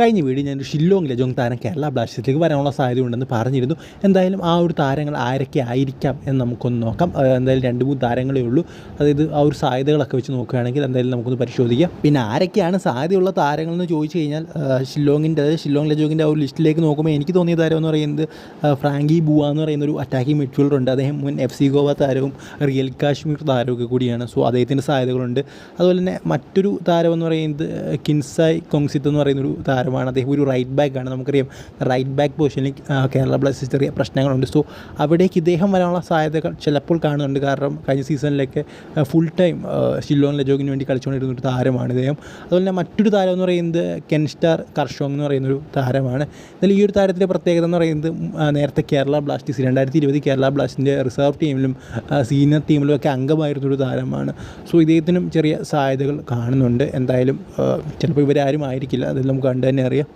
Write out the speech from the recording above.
കഴിഞ്ഞ വീഡിയോ ഞാനൊരു ഷില്ലോങ് ലജോങ് താരം കേരള ബ്ലാസ്റ്റേഴ്സിലേക്ക് വരാനുള്ള സാധ്യത സാധ്യതയുണ്ടെന്ന് പറഞ്ഞിരുന്നു. എന്തായാലും ആ ഒരു താരങ്ങൾ ആരൊക്കെ ആയിരിക്കാം എന്ന് നമുക്കൊന്ന് നോക്കാം. എന്തായാലും രണ്ട് മൂന്ന് താരങ്ങളേ ഉള്ളൂ. അതായത് ആ ഒരു സാധ്യതകളൊക്കെ വെച്ച് നോക്കുകയാണെങ്കിൽ എന്തായാലും നമുക്കൊന്ന് പരിശോധിക്കാം. പിന്നെ ആരൊക്കെയാണ് സാധ്യതയുള്ള താരങ്ങളെന്ന് ചോദിച്ചു കഴിഞ്ഞാൽ ഷില്ലോങ്ങിന്റെ അതായത് ഷില്ലോങ് ലജോങ്ങിന്റെ ആ ഒരു ലിസ്റ്റിലേക്ക് നോക്കുമ്പോൾ എനിക്ക് തോന്നിയ താരം എന്ന് പറയുന്നത് ഫ്രാങ്കി ബുവ എന്ന് പറയുന്ന ഒരു അറ്റാക്കിംഗ് മിഡ്ഫീൽഡർ ഉണ്ട്. അദ്ദേഹം മുൻ എഫ് സി ഗോവ താരവും റിയൽ കാശ്മീർ താരമൊക്കെ കൂടിയാണ്. സോ അദ്ദേഹത്തിന്റെ സാധ്യതകളുണ്ട്. അതുപോലെ തന്നെ മറ്റൊരു താരം എന്ന് പറയുന്നത് കിൻസായ് കൊങ്സിത്ത് എന്ന് പറയുന്ന ഒരു താരമാണ് അദ്ദേഹം ഒരു റൈറ്റ് ബാക്ക് ആണ്. നമുക്കറിയാം റൈറ്റ് ബാക്ക് പൊസിഷനിൽ കേരള ബ്ലാസ്റ്റേഴ്സ് ചെറിയ പ്രശ്നങ്ങളുണ്ട്. സോ അവിടേക്ക് ഇദ്ദേഹം വരാനുള്ള സാധ്യതകൾ ചിലപ്പോൾ കാണുന്നുണ്ട്. കാരണം കഴിഞ്ഞ സീസണിലൊക്കെ ഫുൾ ടൈം ഷില്ലോൺ ലജോഗിന് വേണ്ടി കളിച്ചുകൊണ്ടിരുന്ന ഒരു താരമാണ് ഇദ്ദേഹം. അതുപോലെ തന്നെ മറ്റൊരു താരം എന്ന് പറയുന്നത് കെൻസ്റ്റാർ കർഷോങ് എന്ന് പറയുന്ന ഒരു താരമാണ്. എന്നാൽ ഈ ഒരു താരത്തിന്റെ പ്രത്യേകത എന്ന് പറയുന്നത് നേരത്തെ കേരള ബ്ലാസ്റ്റേഴ്സ് രണ്ടായിരത്തി ഇരുപത് കേരള ബ്ലാസ്റ്റേഴ്സിന്റെ റിസർവ് ടീമിലും സീനിയർ ടീമിലും ഒക്കെ അംഗമായിരുന്ന ഒരു താരമാണ്. സോ ഇദ്ദേഹത്തിനും ചെറിയ സാധ്യതകൾ കാണുന്നുണ്ട്. എന്തായാലും ചിലപ്പോൾ ഇവരാരും ആയിരിക്കില്ല. അതിൽ നമുക്ക് കണ്ടു തന്നെ അറിയാം.